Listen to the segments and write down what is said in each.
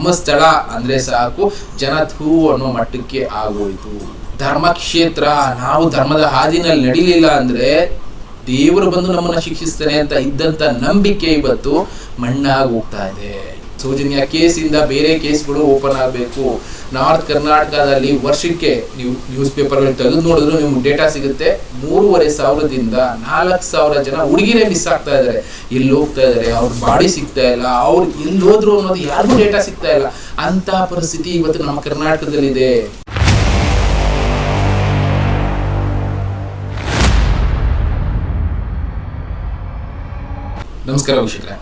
ಧರ್ಮಸ್ಥಳ ಅಂದ್ರೆ ಸಾಕು ಜನ ಥೂ ಅನ್ನೋ ಮಟ್ಟಕ್ಕೆ ಆಗೋಯ್ತು. ಧರ್ಮಕ್ಷೇತ್ರ, ನಾವು ಧರ್ಮದ ಹಾದಿನಲ್ಲಿ ನಡಿಲಿಲ್ಲ ಅಂದ್ರೆ ದೇವರು ಬಂದು ನಮ್ಮನ್ನ ಶಿಕ್ಷಿಸ್ತಾನೆ ಅಂತ ಇದ್ದಂತ ನಂಬಿಕೆ ಇವತ್ತು ಮಣ್ಣಾಗಿ ಹೋಗ್ತಾ ಇದೆ. ಸೌಜನ್ಯ ಕೇಸಿಂದ ಬೇರೆ ಕೇಸ್ಗಳು ಓಪನ್ ಆಗಬೇಕು. ನಾರ್ತ್ ಕರ್ನಾಟಕದಲ್ಲಿ ವರ್ಷಕ್ಕೆ ನೀವು ನ್ಯೂಸ್ ಪೇಪರ್ಗಳು ತೆಗೆದು ನೋಡಿದ್ರು ನಿಮ್ಗೆ ಡೇಟಾ ಸಿಗುತ್ತೆ. ಮೂರುವರೆ ಸಾವಿರದಿಂದ ನಾಲ್ಕು ಸಾವಿರ ಜನ ಹುಡುಗಿರೇ ಮಿಸ್ ಆಗ್ತಾ ಇದ್ದಾರೆ. ಎಲ್ಲಿ ಹೋಗ್ತಾ ಇದ್ದಾರೆ? ಅವ್ರ ಬಾಡಿ ಸಿಗ್ತಾ ಇಲ್ಲ. ಅವ್ರು ಎಲ್ಲಿ ಹೋದ್ರು ಅನ್ನೋದು ಯಾರಿಗೂ ಡೇಟಾ ಸಿಗ್ತಾ ಇಲ್ಲ. ಅಂತ ಪರಿಸ್ಥಿತಿ ಇವತ್ತು ನಮ್ಮ ಕರ್ನಾಟಕದಲ್ಲಿದೆ. ನಮಸ್ಕಾರ ವೀಕ್ಷಕರೇ.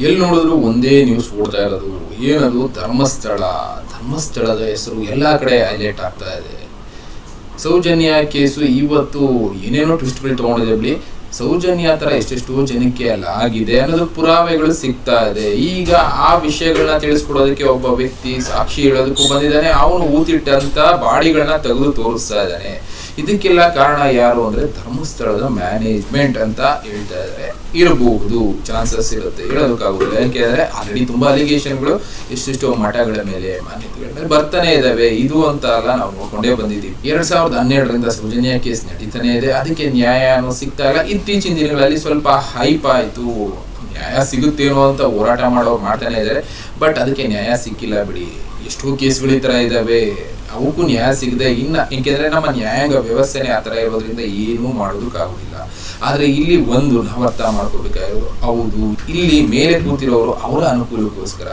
ಎಲ್ಲಿ ನೋಡಿದ್ರು ಒಂದೇ ನ್ಯೂಸ್ ಓಡ್ತಾ ಇರೋದು. ಏನದು? ಧರ್ಮಸ್ಥಳ. ಧರ್ಮಸ್ಥಳದ ಹೆಸರು ಎಲ್ಲ ಕಡೆ ಹೈಲೈಟ್ ಆಗ್ತಾ ಇದೆ. ಸೌಜನ್ಯ ಕೇಸು ಇವತ್ತು ಏನೇನೋ ಟ್ವಿಸ್ಟ್ಗಳು ತಗೊಂಡಿದೆ ಬಿಡಿ. ಸೌಜನ್ಯ ತರ ಎಷ್ಟೆಷ್ಟೋ ಜನಕ್ಕೆ ಅಲ್ಲ ಆಗಿದೆ. ಅನ್ನೋದು ಪುರಾವೆಗಳು ಸಿಗ್ತಾ ಇದೆ. ಈಗ ಆ ವಿಷಯಗಳನ್ನ ತಿಳಿಸ್ಕೊಡೋದಕ್ಕೆ ಒಬ್ಬ ವ್ಯಕ್ತಿ ಸಾಕ್ಷಿ ಹೇಳೋದಕ್ಕೂ ಬಂದಿದ್ದಾನೆ. ಅವನು ಊತಿಟ್ಟಂತ ಬಾಡಿಗಳನ್ನ ತೆಗೆದು ತೋರಿಸ್ತಾ ಇದ್ದಾನೆ. ಇದಕ್ಕೆಲ್ಲ ಕಾರಣ ಯಾರು ಅಂದ್ರೆ ಧರ್ಮಸ್ಥಳದ ಮ್ಯಾನೇಜ್ಮೆಂಟ್ ಅಂತ ಹೇಳ್ತಾ ಇದ್ದಾರೆ ಇರಬಹುದು. ಚಾನ್ಸಸ್ ಇರುತ್ತೆ. ಹೇಳೋದಕ್ಕಾಗುದಿಲ್ಲ. ಯಾಕೆಂದ್ರೆ ಆಲ್ರೆಡಿ ತುಂಬಾ ಅಲಿಗೇಷನ್ಗಳು ಎಷ್ಟೆಷ್ಟೋ ಮಠಗಳ ಮೇಲೆ ಮಾನ್ಯತೆಗಳ ಮೇಲೆ ಬರ್ತಾನೆ ಇದಾವೆ. ಇದು ಅಂತ ಅಲ್ಲ, ನಾವು ನೋಡ್ಕೊಂಡೇ ಬಂದಿದ್ದೀವಿ. ಎರಡ್ ಸಾವಿರದ ಹನ್ನೆರಡರಿಂದ ಸೌಜನ್ಯ ಕೇಸ್ ನಡೀತಾನೆ ಇದೆ. ಅದಕ್ಕೆ ನ್ಯಾಯ ಅನ್ನೋ ಇತ್ತೀಚಿನ ದಿನಗಳಲ್ಲಿ ಸ್ವಲ್ಪ ಹೈಪ್ ಆಯ್ತು. ನ್ಯಾಯ ಸಿಗುತ್ತೇನೋ ಅಂತ ಹೋರಾಟ ಮಾಡೋರು ಮಾಡ್ತಾನೆ ಇದ್ದಾರೆ ಬಟ್ ಅದಕ್ಕೆ ನ್ಯಾಯ ಸಿಕ್ಕಿಲ್ಲ ಬಿಡಿ. ಎಷ್ಟೋ ಕೇಸ್ಗಳು ಈ ತರ ಇದಾವೆ. ಅವಕ್ಕೂ ನ್ಯಾಯ ಸಿಗದೆ ಇನ್ನ ಏಕೆಂದ್ರೆ ನಮ್ಮ ನ್ಯಾಯಾಂಗ ವ್ಯವಸ್ಥೆನೆ ಆತರ ಇರೋದ್ರಿಂದ ಏನೂ ಮಾಡೋದಕ್ಕಾಗೋದಿಲ್ಲ. ಆದ್ರೆ ಇಲ್ಲಿ ಒಂದು ನಾವು ಅರ್ಥ ಮಾಡ್ಕೋಬೇಕಾಗಿರೋದು ಹೌದು. ಇಲ್ಲಿ ಮೇಲೆ ಕೂತಿರೋರು ಅವರ ಅನುಕೂಲಕ್ಕೋಸ್ಕರ,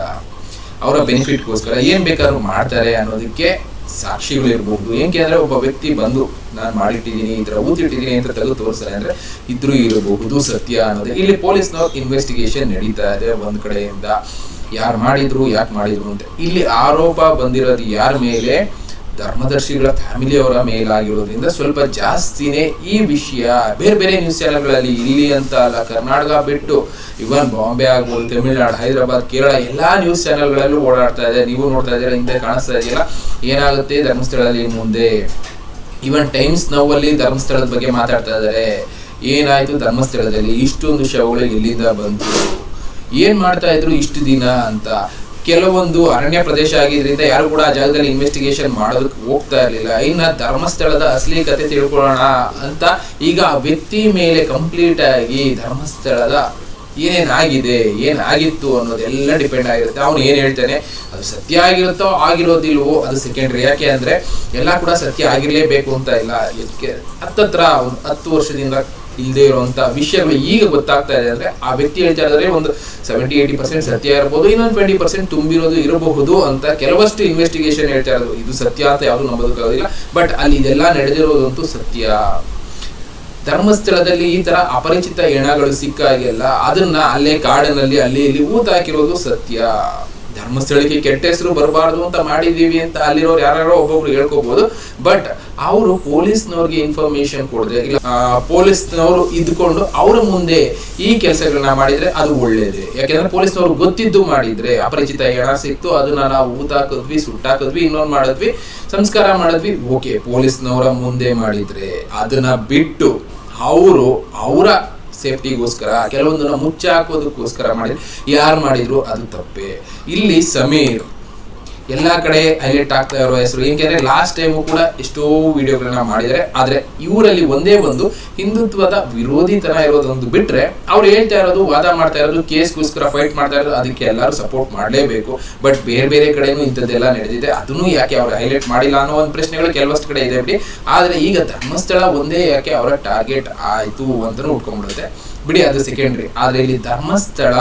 ಅವರ ಬೆನಿಫಿಟ್ಗೋಸ್ಕರ ಏನ್ ಬೇಕಾದ್ರೂ ಮಾಡ್ತಾರೆ ಅನ್ನೋದಕ್ಕೆ ಸಾಕ್ಷಿಗಳು ಇರಬಹುದು ಏಕೆಂದ್ರೆ ಒಬ್ಬ ವ್ಯಕ್ತಿ ಬಂದು, ನಾನು ಮಾಡಿಟ್ಟಿದ್ದೀನಿ, ಈ ತರ ಊತಿಟ್ಟಿದ್ದೀನಿ ಅಂತ ತೆಗೆದು ತೋರಿಸ್ತಾರೆ ಅಂದ್ರೆ ಇದ್ರೂ ಇರಬಹುದು, ಸತ್ಯ ಅನ್ನೋದು. ಇಲ್ಲಿ ಪೊಲೀಸ್ನವ್ರು ಇನ್ವೆಸ್ಟಿಗೇಷನ್ ನಡೀತಾ ಇದೆ ಒಂದ್ ಕಡೆಯಿಂದ. ಯಾರು ಮಾಡಿದ್ರು ಯಾಕೆ ಮಾಡಿದ್ರು ಅಂತ. ಇಲ್ಲಿ ಆರೋಪ ಬಂದಿರೋದು ಯಾರ ಮೇಲೆ? ಧರ್ಮದರ್ಶಿಗಳ ಫ್ಯಾಮಿಲಿಯವರ ಮೇಲಾಗಿರೋದ್ರಿಂದ ಸ್ವಲ್ಪ ಜಾಸ್ತಿನೇ ಈ ವಿಷಯ ಬೇರೆ ಬೇರೆ ನ್ಯೂಸ್ ಚಾನೆಲ್ಗಳಲ್ಲಿ ಇಲ್ಲಿ ಅಂತ ಅಲ್ಲ, ಕರ್ನಾಟಕ ಬಿಟ್ಟು ಇವನ್ ಬಾಂಬೆ ಆಗ್ಬೋದು, ತಮಿಳ್ನಾಡು, ಹೈದರಾಬಾದ್, ಕೇರಳ ಎಲ್ಲಾ ನ್ಯೂಸ್ ಚಾನೆಲ್ಗಳಲ್ಲೂ ಓಡಾಡ್ತಾ ಇದೆ. ನೀವು ನೋಡ್ತಾ ಇದ್ದೀರಾ, ಹಿಂದೆ ಕಾಣಿಸ್ತಾ ಇದೆಯಲ್ಲ? ಏನಾಗುತ್ತೆ? ಧರ್ಮಸ್ಥಳದಲ್ಲಿ ಮುಂದೆ. ಇವನ್ ಟೈಮ್ಸ್ ನೋವಲ್ಲಿ ಧರ್ಮಸ್ಥಳದ ಬಗ್ಗೆ ಮಾತಾಡ್ತಾ ಇದ್ದಾರೆ. ಏನಾಯ್ತು? ಧರ್ಮಸ್ಥಳದಲ್ಲಿ ಇಷ್ಟೊಂದು ಶವಗಳು ಎಲ್ಲಿಂದ ಬಂತು? ಏನ್ ಮಾಡ್ತಾ ಇದ್ರು ಇಷ್ಟು ದಿನ ಅಂತ. ಕೆಲವೊಂದು ಅರಣ್ಯ ಪ್ರದೇಶ ಆಗಿದ್ರಿಂದ ಯಾರು ಕೂಡ ಆ ಜಾಗದಲ್ಲಿ ಇನ್ವೆಸ್ಟಿಗೇಷನ್ ಮಾಡೋದಕ್ಕೆ ಹೋಗ್ತಾ ಇರಲಿಲ್ಲ. ಇನ್ನ ಧರ್ಮಸ್ಥಳದ ಅಸಲಿ ಕತೆ ತಿಳ್ಕೊಳ್ಳೋಣ ಅಂತ ಈಗ ಆ ವ್ಯಕ್ತಿ ಮೇಲೆ ಕಂಪ್ಲೀಟ್ ಆಗಿ ಧರ್ಮಸ್ಥಳದ ಏನೇನಾಗಿದೆ ಏನಾಗಿತ್ತು ಅನ್ನೋದೆಲ್ಲ ಡಿಪೆಂಡ್ ಆಗಿರುತ್ತೆ. ಅವನು ಏನು ಹೇಳ್ತಾನೆ? ಅದು ಸತ್ಯ ಆಗಿರುತ್ತೋ ಆಗಿರೋದಿಲ್ವೋ, ಅದು ಸೆಕೆಂಡ್ರಿ ಯಾಕೆ ಅಂದ್ರೆ, ಎಲ್ಲ ಕೂಡ ಸತ್ಯ ಆಗಿರಲೇಬೇಕು ಅಂತ ಇಲ್ಲ. ಇದಕ್ಕೆ ಹತ್ತತ್ರ, ಒಂದು ಹತ್ತು ವರ್ಷದಿಂದ ಇಲ್ಲದೆ ಇರುವಂತ ವಿಷಯಗಳು ಈಗ ಗೊತ್ತಾಗ್ತಾ ಇದೆ ಅಂದ್ರೆ ಆ ವ್ಯಕ್ತಿ ಹೇಳ್ತಾ ಒಂದು ಸೆವೆಂಟಿ ಏಯ್ಟಿ ಪರ್ಸೆಂಟ್ ಸತ್ಯ ಇರಬಹುದು, ಇನ್ನೊಂದು ಟ್ವೆಂಟಿ ಪರ್ಸೆಂಟ್ ತುಂಬಿರೋದು ಇರಬಹುದು ಅಂತ ಕೆಲವಷ್ಟು ಇನ್ವೆಸ್ಟಿಗೇಷನ್ ಹೇಳ್ತಾ ಇರೋದು. ಇದು ಸತ್ಯ ಅಂತ ಯಾವುದು ನಂಬೋದಕ್ಕಾಗೋದಿಲ್ಲ ಬಟ್ ಅಲ್ಲಿ ಇದೆಲ್ಲ ನಡೆದಿರೋದಂತೂ ಸತ್ಯ. ಧರ್ಮಸ್ಥಳದಲ್ಲಿ ಈ ತರ ಅಪರಿಚಿತ ಹೆಣಗಳು ಸಿಕ್ಕಾಗೆಲ್ಲ ಅದನ್ನ ಅಲ್ಲೇ ಕಾಡಿನಲ್ಲಿ, ಅಲ್ಲಿ ಇಲ್ಲಿ ಊತ ಹಾಕಿರೋದು ಸತ್ಯ. ಧರ್ಮಸ್ಥಳಕ್ಕೆ ಕೆಟ್ಟ ಹೆಸರು ಬರಬಾರ್ದು ಅಂತ ಮಾಡಿದೀವಿ ಅಂತ ಅಲ್ಲಿರೋರು ಯಾರ್ಯಾರೋ ಒಬ್ಬೊಬ್ರು ಹೇಳ್ಕೋಬಹುದು ಬಟ್ ಅವರು ಪೊಲೀಸ್ನವ್ರಿಗೆ ಇನ್ಫಾರ್ಮೇಶನ್ ಕೊಡದೆ. ಇಲ್ಲ ಪೊಲೀಸ್ನವರು ಇದ್ಕೊಂಡು ಅವ್ರ ಮುಂದೆ ಈ ಕೆಲಸಗಳನ್ನ ಮಾಡಿದ್ರೆ ಅದು ಒಳ್ಳೇದೇ. ಯಾಕೆಂದ್ರೆ ಪೊಲೀಸ್ನವ್ರು ಗೊತ್ತಿದ್ದು ಮಾಡಿದ್ರೆ, ಅಪರಿಚಿತ ಹೆಣ ಸಿಕ್ತು, ಅದನ್ನ ನಾವು ಊತ ಹಾಕಿದ್ವಿ ಸುಟ್ಟಾಕಿದ್ವಿ ಇನ್ನೊಂದು ಮಾಡಿದ್ವಿ, ಸಂಸ್ಕಾರ ಮಾಡಿದ್ವಿ, ಓಕೆ, ಪೊಲೀಸ್ನವರ ಮುಂದೆ ಮಾಡಿದ್ರೆ ಅದನ್ನ ಬಿಟ್ಟು ಅವರು ಅವರ ಸೇಫ್ಟಿಗೋಸ್ಕರ ಕೆಲವೊಂದನ್ನು ಮುಚ್ಚಾಕೋದಕ್ಕೋಸ್ಕರ ಮಾಡಿದ್ರು. ಯಾರು ಮಾಡಿದ್ರು? ಅದು ತಪ್ಪೇ. ಇಲ್ಲಿ ಸಮೀರ್. ಎಲ್ಲಾ ಕಡೆ ಹೈಲೈಟ್ ಆಗ್ತಾ ಇರೋ ಹೆಸರು ಏಕೆಂದ್ರೆ ಲಾಸ್ಟ್ ಟೈಮು ಕೂಡ ಎಷ್ಟೋ ವಿಡಿಯೋಗಳನ್ನ ಮಾಡಿದರೆ ಆದ್ರೆ ಇವರಲ್ಲಿ ಒಂದೇ ಒಂದು ಹಿಂದುತ್ವದ ವಿರೋಧಿ ತರ ಇರೋದೊಂದು ಬಿಟ್ರೆ ಅವ್ರು ಹೇಳ್ತಾ ಇರೋದು, ವಾದ ಮಾಡ್ತಾ ಇರೋದು, ಕೇಸ್ಗೋಸ್ಕರ ಫೈಟ್ ಮಾಡ್ತಾ ಇರೋದು, ಅದಕ್ಕೆ ಎಲ್ಲರೂ ಸಪೋರ್ಟ್ ಮಾಡಲೇಬೇಕು. ಬಟ್ ಬೇರೆ ಬೇರೆ ಕಡೆನೂ ಇಂಥದ್ದೆಲ್ಲ ನಡೆದಿದೆ. ಅದನ್ನು ಯಾಕೆ ಅವ್ರು ಹೈಲೈಟ್ ಮಾಡಿಲ್ಲ ಅನ್ನೋ ಒಂದು ಪ್ರಶ್ನೆಗಳು ಕೆಲವಷ್ಟು ಕಡೆ ಇದೆ ಬಿಡಿ. ಆದ್ರೆ ಈಗ ಧರ್ಮಸ್ಥಳ ಒಂದೇ ಯಾಕೆ ಅವರ ಟಾರ್ಗೆಟ್ ಆಯಿತು ಅಂತಲೂ ಉಟ್ಕೊಂಡ್ಬಿಡುತ್ತೆ ಬಿಡಿ ಅದು ಸೆಕೆಂಡ್ರಿ ಆದ್ರೆ ಇಲ್ಲಿ ಧರ್ಮಸ್ಥಳ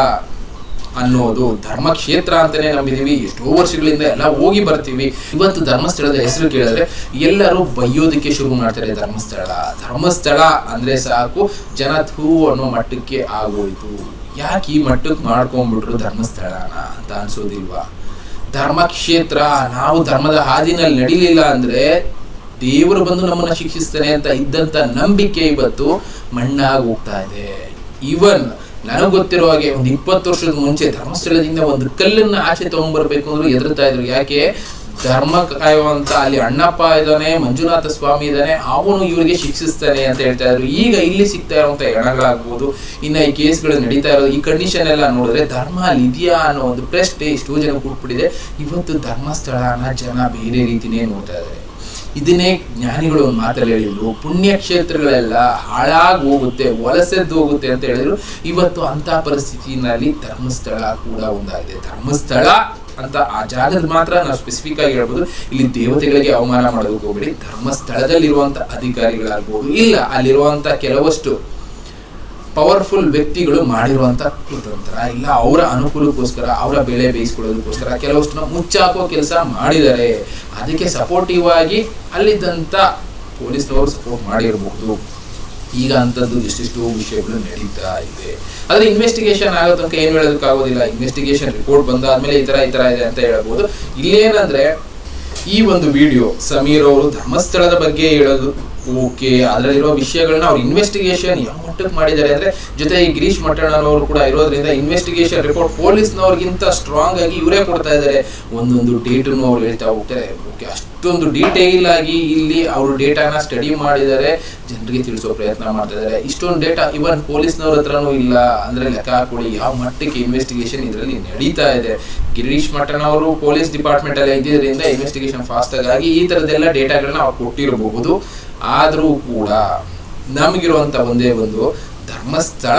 ಅನ್ನೋದು ಧರ್ಮಕ್ಷೇತ್ರ ಅಂತಾನೆ ನಂಬಿದೀವಿ. ಎಷ್ಟೋ ವರ್ಷಗಳಿಂದ ಎಲ್ಲ ಹೋಗಿ ಬರ್ತೀವಿ. ಇವತ್ತು ಧರ್ಮಸ್ಥಳದ ಹೆಸರು ಕೇಳಿದ್ರೆ ಎಲ್ಲರೂ ಬೈಯೋದಕ್ಕೆ ಶುರು ಮಾಡ್ತಾರೆ ಧರ್ಮಸ್ಥಳ. ಧರ್ಮಸ್ಥಳ ಅಂದ್ರೆ ಸಾಕು, ಜನ ಥೂ ಅನ್ನೋ ಮಟ್ಟಕ್ಕೆ ಆಗೋಯ್ತು. ಯಾಕೆ ಈ ಮಟ್ಟಕ್ಕೆ ಮಾಡ್ಕೊಂಡ್ಬಿಟ್ರು ಧರ್ಮಸ್ಥಳನ ಅಂತ ಅನ್ಸೋದಿಲ್ವಾ? ಧರ್ಮಕ್ಷೇತ್ರ, ನಾವು ಧರ್ಮದ ಹಾದಿನಲ್ಲಿ ನಡಿಲಿಲ್ಲ ಅಂದ್ರೆ ದೇವರು ಬಂದು ನಮ್ಮನ್ನ ಶಿಕ್ಷಿಸ್ತಾನೆ ಅಂತ ಇದ್ದಂತ ನಂಬಿಕೆ ಇವತ್ತು ಮಣ್ಣಾಗಿ ಹೋಗ್ತಾ ಇದೆ. ಇವನ್ ನನಗೆ ಗೊತ್ತಿರೋ ಹಾಗೆ ಒಂದು ಇಪ್ಪತ್ತು ವರ್ಷದ ಮುಂಚೆ ಧರ್ಮಸ್ಥಳದಿಂದ ಒಂದು ಕಲ್ಲನ್ನ ಆಚೆ ತಗೊಂಡ್ಬರ್ಬೇಕು ಅಂದ್ರೆ ಎದುರ್ತಾ ಇದ್ರು. ಯಾಕೆ? ಧರ್ಮ ಕಾಯುವಂತ ಅಲ್ಲಿ ಅಣ್ಣಪ್ಪ ಇದ್ದಾನೆ, ಮಂಜುನಾಥ ಸ್ವಾಮಿ ಇದ್ದಾನೆ, ಅವನು ಇವರಿಗೆ ಶಿಕ್ಷಿಸ್ತಾನೆ ಅಂತ ಹೇಳ್ತಾ ಇದ್ರು. ಈಗ ಇಲ್ಲಿ ಸಿಗ್ತಾ ಇರುವಂತ ಹೆಣಗಳಾಗ್ಬೋದು, ಇನ್ನ ಈ ಕೇಸ್ಗಳು ನಡೀತಾ ಇರೋದು, ಈ ಕಂಡೀಷನ್ ಎಲ್ಲ ನೋಡಿದ್ರೆ ಧರ್ಮ ಅಲ್ಲಿ ಇದೆಯಾ ಅನ್ನೋ ಒಂದು ಪ್ರಶ್ನೆ ಎಷ್ಟೋ ಜನ ಕೂಡ್ಬಿಟ್ಟಿದೆ ಇವತ್ತು ಧರ್ಮಸ್ಥಳನ ಜನ ಬೇರೆ ರೀತಿನೇ ನೋಡ್ತಾ ಇದ್ದಾರೆ ಇದನ್ನೇ ಜ್ಞಾನಿಗಳು ಒಂದು ಮಾತಲ್ಲಿ ಹೇಳಿದ್ರು. ಪುಣ್ಯಕ್ಷೇತ್ರಗಳೆಲ್ಲ ಹಾಳಾಗಿ ಹೋಗುತ್ತೆ ವಲಸೆದ್ದು ಹೋಗುತ್ತೆ ಅಂತ ಹೇಳಿದ್ರು. ಇವತ್ತು ಅಂತ ಪರಿಸ್ಥಿತಿನಲ್ಲಿ ಧರ್ಮಸ್ಥಳ ಕೂಡ ಒಂದಾಗಿದೆ. ಧರ್ಮಸ್ಥಳ ಅಂತ ಆ ಜಾಗದ ಮಾತ್ರ ನಾವು ಸ್ಪೆಸಿಫಿಕ್ ಆಗಿ ಹೇಳ್ಬೋದು. ಇಲ್ಲಿ ದೇವತೆಗಳಿಗೆ ಅವಮಾನ ಮಾಡೋದಕ್ಕೆ ಹೋಗ್ಬೇಡಿ. ಧರ್ಮಸ್ಥಳದಲ್ಲಿರುವಂತ ಅಧಿಕಾರಿಗಳಾಗ್ಬೋದು. ಇಲ್ಲ ಅಲ್ಲಿರುವಂತ ಕೆಲವಷ್ಟು ಪವರ್ಫುಲ್ ವ್ಯಕ್ತಿಗಳು ಮಾಡಿರುವಂತ ಕುತಂತ್ರ. ಇಲ್ಲ, ಅವರ ಅನುಕೂಲಕ್ಕೋಸ್ಕರ, ಅವರ ಬೆಳೆ ಬೇಯಿಸ್ಕೊಳ್ಳೋದಕ್ಕೋಸ್ಕರ ಕೆಲವಷ್ಟು ಮುಚ್ಚಾಕೋ ಕೆಲಸ ಮಾಡಿದ್ದಾರೆ ಅದಕ್ಕೆ ಸಪೋರ್ಟಿವ್ ಆಗಿ ಅಲ್ಲಿದ್ದಂತ ಪೊಲೀಸ್ನವರು ಸಪೋರ್ಟ್ ಮಾಡಿರಬಹುದು ಈಗ ಅಂತದ್ದು ಎಷ್ಟಿಷ್ಟು ವಿಷಯಗಳು ನಡೀತಾ ಇದೆ. ಆದ್ರೆ ಇನ್ವೆಸ್ಟಿಗೇಷನ್ ಆಗೋ ತನಕ ಏನು ಹೇಳೋದಕ್ಕಾಗೋದಿಲ್ಲ. ಇನ್ವೆಸ್ಟಿಗೇಷನ್ ರಿಪೋರ್ಟ್ ಬಂದಾದ್ಮೇಲೆ ಈ ತರ ಈ ತರ ಇದೆ ಅಂತ ಹೇಳ್ಬೋದು. ಇಲ್ಲೇನಂದ್ರೆ, ಈ ಒಂದು ವಿಡಿಯೋ ಸಮೀರ್ ಅವರು ಧರ್ಮಸ್ಥಳದ ಬಗ್ಗೆ ಹೇಳೋದು ಓಕೆ ಅದರಲ್ಲಿರುವ ವಿಷಯಗಳನ್ನ ಅವ್ರ ಇನ್ವೆಸ್ಟಿಗೇಷನ್ ಯಾವ ಮಟ್ಟಕ್ಕೆ ಮಾಡಿದ್ದಾರೆ ಅಂದ್ರೆ ಜೊತೆ ಈ ಗಿರೀಶ್ ಮಟ್ಟಣ್ಣನವರು ಕೂಡ ಇರೋದ್ರಿಂದ ಇನ್ವೆಸ್ಟಿಗೇಷನ್ ರಿಪೋರ್ಟ್ ಪೊಲೀಸ್ನವ್ರಿಗಿಂತ ಸ್ಟ್ರಾಂಗ್ ಆಗಿ ಇವರೇ ಕೊಡ್ತಾ ಇದ್ದಾರೆ. ಒಂದೊಂದು ಡೇಟನ್ನು ಅವ್ರು ಹೇಳ್ತಾ ಹೋಗ್ತಾರೆ. ಓಕೆ, ಅಷ್ಟೊಂದು ಡೀಟೇಲ್ ಆಗಿ ಇಲ್ಲಿ ಅವರು ಡೇಟಾನ ಸ್ಟಡಿ ಮಾಡಿದ್ದಾರೆ. ಜನರಿಗೆ ತಿಳಿಸೋ ಪ್ರಯತ್ನ ಮಾಡ್ತಾ ಇದ್ದಾರೆ. ಇಷ್ಟೊಂದು ಡೇಟಾ ಇವನ್ ಪೊಲೀಸ್ನವ್ರ ಹತ್ರನೂ ಇಲ್ಲ. ಅಂದ್ರೆ ಲೆಕ್ಕ ಹಾಕೊಳ್ಳಿ, ಯಾವ ಮಟ್ಟಕ್ಕೆ ಇನ್ವೆಸ್ಟಿಗೇಷನ್ ಇದರಲ್ಲಿ ನಡೀತಾ ಇದೆ. ಗಿರೀಶ್ ಮಠನ್ ಅವರು ಪೊಲೀಸ್ ಡಿಪಾರ್ಟ್ಮೆಂಟ್ ಅಲ್ಲಿ ಇದ್ದಿದ್ದರಿಂದ ಇನ್ವೆಸ್ಟಿಗೇಷನ್ ಫಾಸ್ಟ್ ಆಗಿ ಈ ತರದೆಲ್ಲ ಡೇಟಾಗಳನ್ನ ಅವ್ರು ಕೊಟ್ಟಿರಬಹುದು ಆದರೂ ಕೂಡ ನಮಗಿರುವಂತ ಒಂದೇ ಒಂದು ಧರ್ಮಸ್ಥಳ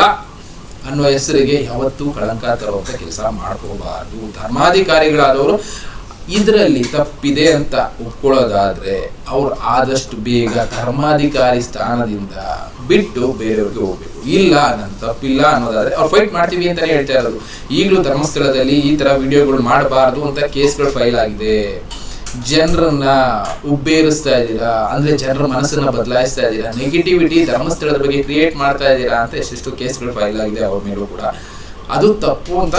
ಅನ್ನೋ ಹೆಸರಿಗೆ ಯಾವತ್ತೂ ಕಳಂಕ ತರುವಂತ ಕೆಲಸ ಮಾಡ್ಕೋಬಾರ್ದು. ಧರ್ಮಾಧಿಕಾರಿಗಳಾದವರು ಇದರಲ್ಲಿ ತಪ್ಪಿದೆ ಅಂತ ಒಪ್ಕೊಳ್ಳೋದಾದ್ರೆ ಅವ್ರು ಆದಷ್ಟು ಬೇಗ ಧರ್ಮಾಧಿಕಾರಿ ಸ್ಥಾನದಿಂದ ಬಿಟ್ಟು ಬೇರೆಯವ್ರಿಗೆ ಹೋಗ್ಬೇಕು. ಇಲ್ಲ ನನ್ನ ತಪ್ಪಿಲ್ಲ ಅನ್ನೋದಾದ್ರೆ ಅವ್ರು ಫೈಟ್ ಮಾಡ್ತೀವಿ ಅಂತಾನೆ ಹೇಳ್ತಾ ಇರೋದು. ಈಗಲೂ ಧರ್ಮಸ್ಥಳದಲ್ಲಿ ಈ ತರ ವಿಡಿಯೋಗಳು ಮಾಡಬಾರ್ದು ಅಂತ ಕೇಸ್ಗಳು ಫೈಲ್ ಆಗಿದೆ. ಜನರನ್ನ ಉಬ್ಬೇರಿಸ್ತಾ ಇದ್ದೀರಾ? ಅಂದ್ರೆ ಜನರ ಮನಸ್ಸನ್ನ ಬದಲಾಯಿಸ್ತಾ ಇದ್ದೀರಾ? ನೆಗೆಟಿವಿಟಿ ಧರ್ಮಸ್ಥಳದ ಬಗ್ಗೆ ಕ್ರಿಯೇಟ್ ಮಾಡ್ತಾ ಇದ್ದೀರಾ ಅಂತ ಎಷ್ಟೆಷ್ಟು ಕೇಸ್ಗಳು ಫೈಲ್ ಆಗಿದೆ ಅವ್ರ ಮೇಲೂ ಕೂಡ. ಅದು ತಪ್ಪು ಅಂತ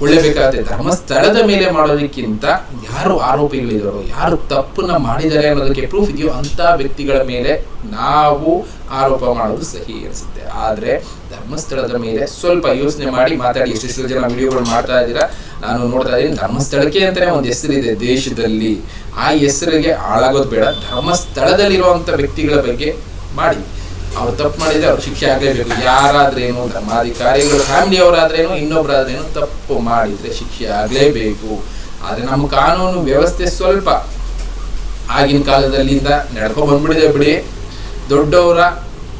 ಒಳ್ಳೇಬೇಕಾಗುತ್ತೆ ಧರ್ಮಸ್ಥಳದ ಮೇಲೆ ಮಾಡೋದಕ್ಕಿಂತ ಯಾರು ಆರೋಪಿಗಳಿದ್ದಾರೋ ಯಾರು ತಪ್ಪನ್ನ ಮಾಡಿದ್ದಾರೆ ಅನ್ನೋದಕ್ಕೆ ಪ್ರೂಫ್ ಇದೆಯೋ ಅಂತ ವ್ಯಕ್ತಿಗಳ ಮೇಲೆ ನಾವು ಆರೋಪ ಮಾಡೋದು ಸಹಿ ಅನಿಸುತ್ತೆ ಆದ್ರೆ ಧರ್ಮಸ್ಥಳದ ಮೇಲೆ ಸ್ವಲ್ಪ ಯೋಚನೆ ಮಾಡಿ ಮಾತಾಡಿ ಎಷ್ಟೆಷ್ಟು ಜನ ವಿಡಿಯೋಗಳು ಮಾಡ್ತಾ ಇದ್ದೀರಾ? ನಾನು ನೋಡ್ತಾ ಇದ್ದೀನಿ ಧರ್ಮಸ್ಥಳಕ್ಕೆ ಅಂತಾನೆ ಒಂದು ಹೆಸರಿದೆ ದೇಶದಲ್ಲಿ. ಆ ಹೆಸರಿಗೆ ಹಾಳಾಗೋದು ಬೇಡ. ಧರ್ಮಸ್ಥಳದಲ್ಲಿರುವಂತ ವ್ಯಕ್ತಿಗಳ ಬಗ್ಗೆ ಮಾಡಿ. ಅವ್ರು ತಪ್ಪು ಮಾಡಿದ್ರೆ ಅವ್ರು ಶಿಕ್ಷೆ ಆಗಲೇಬೇಕು. ಯಾರಾದ್ರೇನು ಧರ್ಮಾಧಿಕಾರಿಗಳು ಫ್ಯಾಮಿಲಿ ಅವರಾದ್ರೇನು ಇನ್ನೊಬ್ರಾದ್ರೇನು ತಪ್ಪು ಮಾಡಿದ್ರೆ ಶಿಕ್ಷೆ ಆಗಲೇಬೇಕು. ಆದ್ರೆ ನಮ್ಮ ಕಾನೂನು ವ್ಯವಸ್ಥೆ ಸ್ವಲ್ಪ ಆಗಿನ ಕಾಲದಲ್ಲಿಂದ ನಡ್ಕೊಂಡ್ ಬಂದ್ಬಿಡಿದೆ ಬಿಡಿ. ದೊಡ್ಡವರ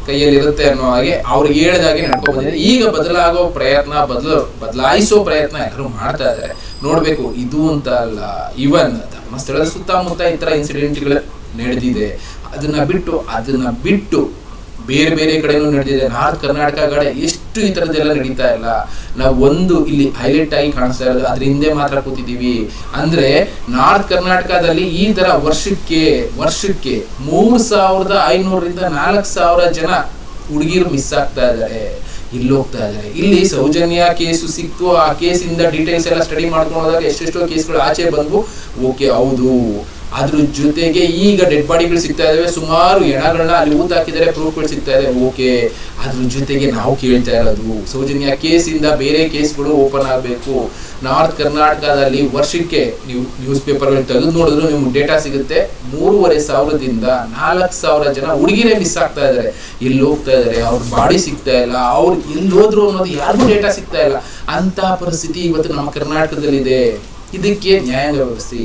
ಕೈಯಲ್ಲಿ ಇರುತ್ತೆ ಅನ್ನೋ ಹಾಗೆ ಅವ್ರಿಗೆ ಹೇಳಿದಾಗೆ ಬಂದಿದೆ ಈಗ ಬದಲಾಗೋ ಪ್ರಯತ್ನ, ಬದಲ, ಬದಲಾಯಿಸೋ ಪ್ರಯತ್ನ ಎಲ್ಲರೂ ಮಾಡ್ತಾ ಇದ್ದಾರೆ ನೋಡ್ಬೇಕು, ಇದು ಅಂತ ಅಲ್ಲ ಇವನ್ ಧರ್ಮಸ್ಥಳದ ಸುತ್ತಮುತ್ತ ಈ ಥರ ಇನ್ಸಿಡೆಂಟ್ಗಳು ನಡೆದಿದೆ. ಅದನ್ನ ಬಿಟ್ಟು ಅದನ್ನ ಬಿಟ್ಟು ಬೇರೆ ಬೇರೆ ಕಡೆನೂ ನಡೆದಿದೆ. ನಾರ್ತ್ ಕರ್ನಾಟಕ ಕಡೆ ಎಷ್ಟು ಈ ತರದ್ದೆಲ್ಲ ನಡೀತಾ ಇಲ್ಲ. ನಾವು ಒಂದು ಇಲ್ಲಿ ಹೈಲೈಟ್ ಆಗಿ ಕಾಣಿಸ್ತಾ ಇರೋದು ಅದ್ರ ಹಿಂದೆ ಮಾತ್ರ ಕೂತಿದ್ದೀವಿ. ಅಂದ್ರೆ ನಾರ್ತ್ ಕರ್ನಾಟಕದಲ್ಲಿ ಈ ತರ ವರ್ಷಕ್ಕೆ ವರ್ಷಕ್ಕೆ ಮೂರ್ ಸಾವಿರದ ಐನೂರರಿಂದ ನಾಲ್ಕು ಸಾವಿರ ಜನ ಹುಡುಗಿರು ಮಿಸ್ ಆಗ್ತಾ ಇದ್ದಾರೆ. ಇಲ್ಲಿ ಹೋಗ್ತಾ ಇದ್ದಾರೆ. ಇಲ್ಲಿ ಸೌಜನ್ಯ ಕೇಸು ಸಿಕ್ತು. ಆ ಕೇಸಿಂದ ಡೀಟೇಲ್ಸ್ ಎಲ್ಲ ಸ್ಟಡಿ ಮಾಡ್ಕೊಂಡು ಹೋದಾಗ ಎಷ್ಟೆಷ್ಟೋ ಕೇಸ್ಗಳು ಆಚೆ ಬಂದು ಓಕೆ ಹೌದು. ಅದ್ರ ಜೊತೆಗೆ ಈಗ ಡೆಡ್ ಬಾಡಿಗಳು ಸಿಗ್ತಾ ಇದಾವೆ. ಸುಮಾರು ಹೆಣಗಳನ್ನ ಅಲ್ಲಿ ಊತ ಹಾಕಿದರೆ ಪ್ರೂಫ್ಗಳು ಸಿಗ್ತಾ ಇದೆ ಓಕೆ ಅದ್ರ ಜೊತೆಗೆ ನಾವು ಕೇಳ್ತಾ ಇರೋದು, ಸೌಜನ್ಯ ಕೇಸಿಂದ ಬೇರೆ ಕೇಸ್ಗಳು ಓಪನ್ ಆಗಬೇಕು. ನಾರ್ತ್ ಕರ್ನಾಟಕದಲ್ಲಿ ವರ್ಷಕ್ಕೆ ನೀವು ನ್ಯೂಸ್ ಪೇಪರ್ಗಳು ತೆಗೆದು ನೋಡಿದ್ರು ನಿಮ್ಗೆ ಡೇಟಾ ಸಿಗುತ್ತೆ. ಮೂರುವರೆ ಸಾವಿರದಿಂದ ನಾಲ್ಕು ಸಾವಿರ ಜನ ಹುಡುಗಿರೇ ಮಿಸ್ ಆಗ್ತಾ ಇದಾರೆ. ಎಲ್ಲಿ ಹೋಗ್ತಾ ಇದಾರೆ? ಅವ್ರ ಬಾಡಿ ಸಿಗ್ತಾ ಇಲ್ಲ. ಅವ್ರು ಎಲ್ಲಿ ಹೋದ್ರು ಅನ್ನೋದು ಯಾರಿಗೂ ಡೇಟಾ ಸಿಗ್ತಾ ಇಲ್ಲ. ಅಂತ ಪರಿಸ್ಥಿತಿ ಇವತ್ತು ನಮ್ಮ ಕರ್ನಾಟಕದಲ್ಲಿದೆ. ಇದಕ್ಕೆ ನ್ಯಾಯಾಂಗ ವ್ಯವಸ್ಥೆ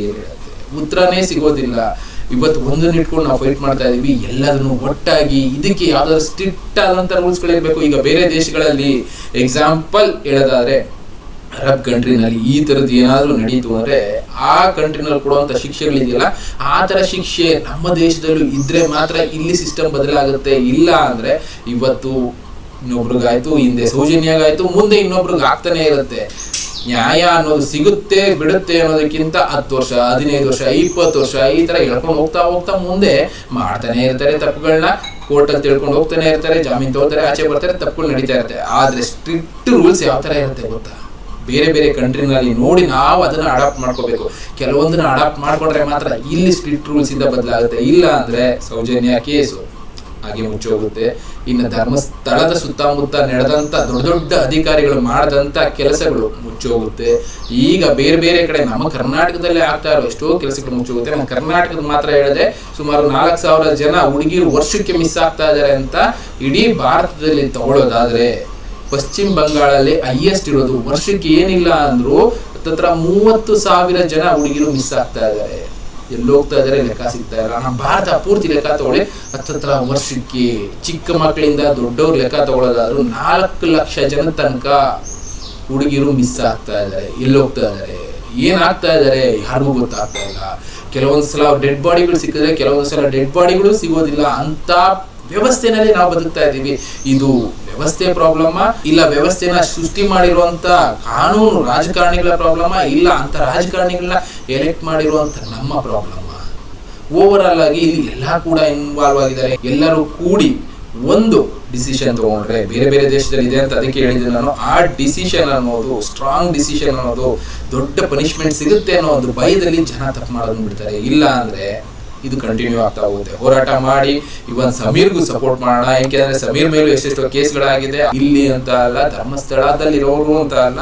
ಉತ್ತರನೇ ಸಿಗೋದಿಲ್ಲ. ಇವತ್ತು ಒಂದನ್ನ ಇಟ್ಕೊಂಡು ನಾವು ಫೈಟ್ ಮಾಡ್ತಾ ಇದೀವಿ. ಎಲ್ಲದನ್ನು ಒಟ್ಟಾಗಿ ಇದಕ್ಕೆ ಯಾವ್ದಾದ್ರು ಸ್ಟ್ರಿಕ್ಟ್ ಆದಂತ ರೂಲ್ಸ್ಗಳಿರ್ಬೇಕು ಈಗ ಬೇರೆ ದೇಶಗಳಲ್ಲಿ ಎಕ್ಸಾಂಪಲ್ ಹೇಳೋದಾದ್ರೆ, ಅರಬ್ ಕಂಟ್ರಿನಲ್ಲಿ ಈ ತರದ್ದು ಏನಾದ್ರೂ ನಡೀತು ಅಂದ್ರೆ ಆ ಕಂಟ್ರಿನಲ್ಲಿ ಕೊಡುವಂತ ಶಿಕ್ಷೆಗಳಿದೆಯಲ್ಲ ಆ ತರ ಶಿಕ್ಷೆ ನಮ್ಮ ದೇಶದಲ್ಲೂ ಇದ್ರೆ ಮಾತ್ರ ಇಲ್ಲಿ ಸಿಸ್ಟಮ್ ಬದಲಾಗುತ್ತೆ. ಇಲ್ಲ ಅಂದ್ರೆ ಇವತ್ತು ಇನ್ನೊಬ್ರಿಗಾಯ್ತು, ಹಿಂದೆ ಸೌಜನ್ಯಾಗಾಯ್ತು, ಮುಂದೆ ಇನ್ನೊಬ್ರಿಗೆ ಆಗ್ತಾನೆ ಇರುತ್ತೆ. ನ್ಯಾಯ ಅನ್ನೋದು ಸಿಗುತ್ತೆ, ಬಿಡುತ್ತೆ ಅನ್ನೋದಕ್ಕಿಂತ ಹತ್ತು ವರ್ಷ, ಹದಿನೈದು ವರ್ಷ, ಇಪ್ಪತ್ತು ವರ್ಷ ಈ ತರ ಹೇಳ್ಕೊಂಡು ಹೋಗ್ತಾ ಹೋಗ್ತಾ ಮುಂದೆ ಮಾಡ್ತಾನೆ ಇರ್ತಾರೆ ತಪ್ಪುಗಳನ್ನ ಕೋರ್ಟ್ ಅಲ್ಲಿ ತಿಳ್ಕೊಂಡು ಹೋಗ್ತಾನೆ ಇರ್ತಾರೆ, ಜಾಮೀನು ತಗೋತಾರೆ, ಆಚೆ ಬರ್ತಾರೆ, ತಪ್ಪುಗಳು ನಡೀತಾ ಇರುತ್ತೆ. ಆದ್ರೆ ಸ್ಟ್ರಿಕ್ಟ್ ರೂಲ್ಸ್ ಯಾವ ತರ ಇರುತ್ತೆ ಗೊತ್ತಾ? ಬೇರೆ ಬೇರೆ ಕಂಟ್ರಿನಲ್ಲಿ ನೋಡಿ ನಾವು ಅದನ್ನ ಅಡಾಪ್ಟ್ ಮಾಡ್ಕೋಬೇಕು. ಕೆಲವೊಂದನ್ನ ಅಡಾಪ್ಟ್ ಮಾಡ್ಕೊಂಡ್ರೆ ಮಾತ್ರ ಇಲ್ಲಿ ಸ್ಟ್ರಿಕ್ಟ್ ರೂಲ್ಸ್ ಇಂದ ಬದಲಾಗುತ್ತೆ. ಇಲ್ಲ ಅಂದ್ರೆ ಸೌಜನ್ಯ ಕೇಸು. ಹಾಗೆ ಮುಚ್ಚೋಗುತ್ತೆ. ಇನ್ನು ಧರ್ಮಸ್ಥಳದ ಸುತ್ತಮುತ್ತ ನಡೆದಂತ ದೊಡ್ಡ ದೊಡ್ಡ ಅಧಿಕಾರಿಗಳು ಮಾಡದಂತ ಕೆಲಸಗಳು ಮುಚ್ಚಿ ಹೋಗುತ್ತೆ ಈಗ ಬೇರೆ ಬೇರೆ ಕಡೆ ನಮ್ಮ ಕರ್ನಾಟಕದಲ್ಲೇ ಆಗ್ತಾ ಇರೋ ಎಷ್ಟೋ ಕೆಲಸಗಳು ಮುಚ್ಚೋಗುತ್ತೆ. ನಮ್ಮ ಕರ್ನಾಟಕದ ಮಾತ್ರ ಹೇಳಿದ್ರೆ ಸುಮಾರು ನಾಲ್ಕು ಸಾವಿರ ಜನ ಹುಡುಗಿರು ವರ್ಷಕ್ಕೆ ಮಿಸ್ ಆಗ್ತಾ ಇದ್ದಾರೆ ಅಂತ ಇಡೀ ಭಾರತದಲ್ಲಿ ತಗೊಳ್ಳೋದಾದ್ರೆ ಪಶ್ಚಿಮ ಬಂಗಾಳಲ್ಲಿ ಹೈಯೆಸ್ಟ್ ಇರೋದು ವರ್ಷಕ್ಕೆ ಏನಿಲ್ಲ ಅಂದ್ರು ಹತ್ತತ್ರ ಮೂವತ್ತು ಸಾವಿರ ಜನ ಹುಡುಗಿರು ಮಿಸ್ ಆಗ್ತಾ ಇದ್ದಾರೆ. ಎಲ್ಲಿ ಹೋಗ್ತಾ ಇದಾರೆ ಲೆಕ್ಕ ಸಿಗ್ತಾ ಇಲ್ಲ. ನಮ್ಮ ಭಾರತ ಪೂರ್ತಿ ಲೆಕ್ಕ ತಗೊಳ್ಳಿ. ಹತ್ತತ್ರ ವರ್ಷಕ್ಕೆ ಚಿಕ್ಕ ಮಕ್ಕಳಿಂದ ದೊಡ್ಡವ್ರ ಲೆಕ್ಕ ತಗೊಳ್ಳೋದಾದ್ರು ನಾಲ್ಕು ಲಕ್ಷ ಜನ ತನಕ ಹುಡುಗಿರು ಮಿಸ್ ಆಗ್ತಾ ಇದ್ದಾರೆ. ಎಲ್ಲಿ ಹೋಗ್ತಾ ಇದ್ದಾರೆ? ಏನಾಗ್ತಾ ಇದ್ದಾರೆ? ಯಾರಿಗೂ ಗೊತ್ತಾಗ್ತಾ ಇಲ್ಲ. ಕೆಲವೊಂದ್ಸಲ ಡೆಡ್ ಬಾಡಿಗಳು ಸಿಕ್ಕಿದ್ರೆ, ಕೆಲವೊಂದ್ಸಲ ಡೆಡ್ ಬಾಡಿಗಳು ಸಿಗೋದಿಲ್ಲ ಅಂತ ವ್ಯವಸ್ಥೆನಲ್ಲಿ ನಾವು ಬದುಕ್ತಾ ಇದ್ದೀವಿ. ಇದು ವ್ಯವಸ್ಥೆ ಪ್ರಾಬ್ಲಮ್ ಇಲ್ಲ ವ್ಯವಸ್ಥೆನ ಸೃಷ್ಟಿ ಮಾಡಿರುವಂತ ಕಾನೂನು ರಾಜಕಾರಣಿಗಳ ಪ್ರಾಬ್ಲಮ್ ಇಲ್ಲ ಅಂತ ರಾಜಕಾರಣಿಗಳನ್ನ ಎಲೆಕ್ಟ್ ಮಾಡಿರುವಂತ ನಮ್ಮ ಪ್ರಾಬ್ಲಮ್ ಓವರ್ ಆಲ್ ಆಗಿ ಇಲ್ಲಿ ಎಲ್ಲ ಕೂಡ ಇನ್ವಾಲ್ವ್ ಆಗಿದ್ದಾರೆ. ಎಲ್ಲರೂ ಕೂಡಿ ಒಂದು ಡಿಸಿಷನ್ ತಗೊಂಡ್ರೆ ಬೇರೆ ಬೇರೆ ದೇಶದಲ್ಲಿ ಇದೆ ಅಂತ ಅದಕ್ಕೆ ಹೇಳಿದ್ರೆ ನಾನು, ಆ ಡಿಸಿಷನ್ ಅನ್ನೋದು ಸ್ಟ್ರಾಂಗ್ ಡಿಸಿಷನ್ ಅನ್ನೋದು ದೊಡ್ಡ ಪನಿಷ್ಮೆಂಟ್ ಸಿಗುತ್ತೆ ಅನ್ನೋ ಒಂದು ಭಯದಲ್ಲಿ ಜನ ತಪ್ಪು ಮಾಡೋದನ್ನ ಬಿಡ್ತಾರೆ. ಇಲ್ಲ ಅಂದ್ರೆ ಇದು ಕಂಟಿನ್ಯೂ ಆಗ್ತಾ ಹೋಗುತ್ತೆ. ಹೋರಾಟ ಮಾಡಿ ಇವನ್ ಸಮೀರ್ಗೂ ಸಪೋರ್ಟ್ ಮಾಡೋಣ. ಯಾಕೆಂದ್ರೆ ಸಮೀರ್ ಮೇಲೂ ಎಷ್ಟೆಷ್ಟೋ ಕೇಸ್ಗಳಾಗಿದೆ. ಇಲ್ಲಿ ಅಂತ ಅಲ್ಲ ಧರ್ಮಸ್ಥಳದಲ್ಲಿರೋರು ಅಂತ ಅಲ್ಲ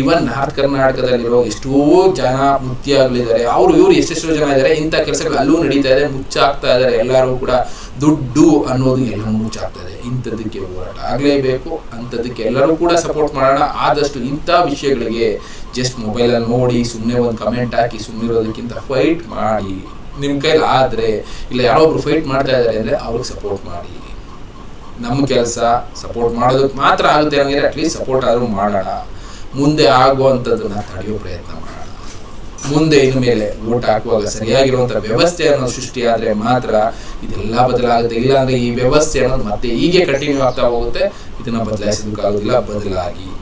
ಇವನ್ ನಾರ್ತ್ ಕರ್ನಾಟಕದಲ್ಲಿರೋ ಎಷ್ಟೋ ಜನ ಮುಕ್ತಿಯಾಗಲಿದ್ದಾರೆ ಅವರು ಇವರು ಎಷ್ಟೆಷ್ಟೋ ಜನ ಇದ್ದಾರೆ. ಇಂಥ ಕೆಲಸಗಳು ಅಲ್ಲೂ ನಡೀತಾ ಇದೆ. ಮುಚ್ಚಾಗ್ತಾ ಇದ್ದಾರೆ. ಎಲ್ಲರೂ ಕೂಡ ದುಡ್ಡು ಅನ್ನೋದು ಎಲ್ಲ ಮುಚ್ಚಾಗ್ತಾ ಇದೆ. ಇಂಥದ್ದಕ್ಕೆ ಹೋರಾಟ ಆಗಲೇಬೇಕು. ಅಂಥದ್ದಕ್ಕೆ ಎಲ್ಲರೂ ಕೂಡ ಸಪೋರ್ಟ್ ಮಾಡೋಣ. ಆದಷ್ಟು ಇಂಥ ವಿಷಯಗಳಿಗೆ ಜಸ್ಟ್ ಮೊಬೈಲಲ್ಲಿ ನೋಡಿ ಸುಮ್ಮನೆ ಒಂದು ಕಮೆಂಟ್ ಹಾಕಿ ಸುಮ್ಮನಿರೋದಕ್ಕಿಂತ ಫೈಟ್ ಮಾಡಿ. ನಿಮ್ಮ ಕೈಲಿ ಆದರೆ, ಇಲ್ಲ ಯಾರೊಬ್ರು ಫೈಟ್ ಮಾಡ್ತಾ ಇದ್ದಾರೆ ಅಂದರೆ ಅವ್ರಿಗೆ ಸಪೋರ್ಟ್ ಮಾಡಿ. ನಮ್ಮ ಕೆಲಸ ಸಪೋರ್ಟ್ ಮಾಡೋದಕ್ಕೆ ಮಾತ್ರ ಆಗುತ್ತೆ ಅಂದರೆ ಅಟ್ಲೀಸ್ಟ್ ಸಪೋರ್ಟ್ ಆದರೂ ಮಾಡೋಣ. ಮುಂದೆ ಆಗುವಂಥದ್ದನ್ನು ತಡೆಯೋ ಪ್ರಯತ್ನ ಮಾಡೋಣ. ಮುಂದೆ ಇನ್ನು ಮೇಲೆ ಓಟ್ ಹಾಕುವಾಗ ಸರಿಯಾಗಿರುವಂಥ ವ್ಯವಸ್ಥೆ ಅನ್ನೋದು ಸೃಷ್ಟಿಯಾದರೆ ಮಾತ್ರ ಇದೆಲ್ಲ ಬದಲಾಗುತ್ತೆ. ಇಲ್ಲ ಅಂದ್ರೆ ಈ ವ್ಯವಸ್ಥೆ ಅನ್ನೋದು ಮತ್ತೆ ಹೀಗೆ ಕಂಟಿನ್ಯೂ ಆಗ್ತಾ ಹೋಗುತ್ತೆ. ಇದನ್ನು ಬದಲಾಯಿಸೋದಕ್ಕಾಗೋದಿಲ್ಲ, ಬದಲಾಗಿ.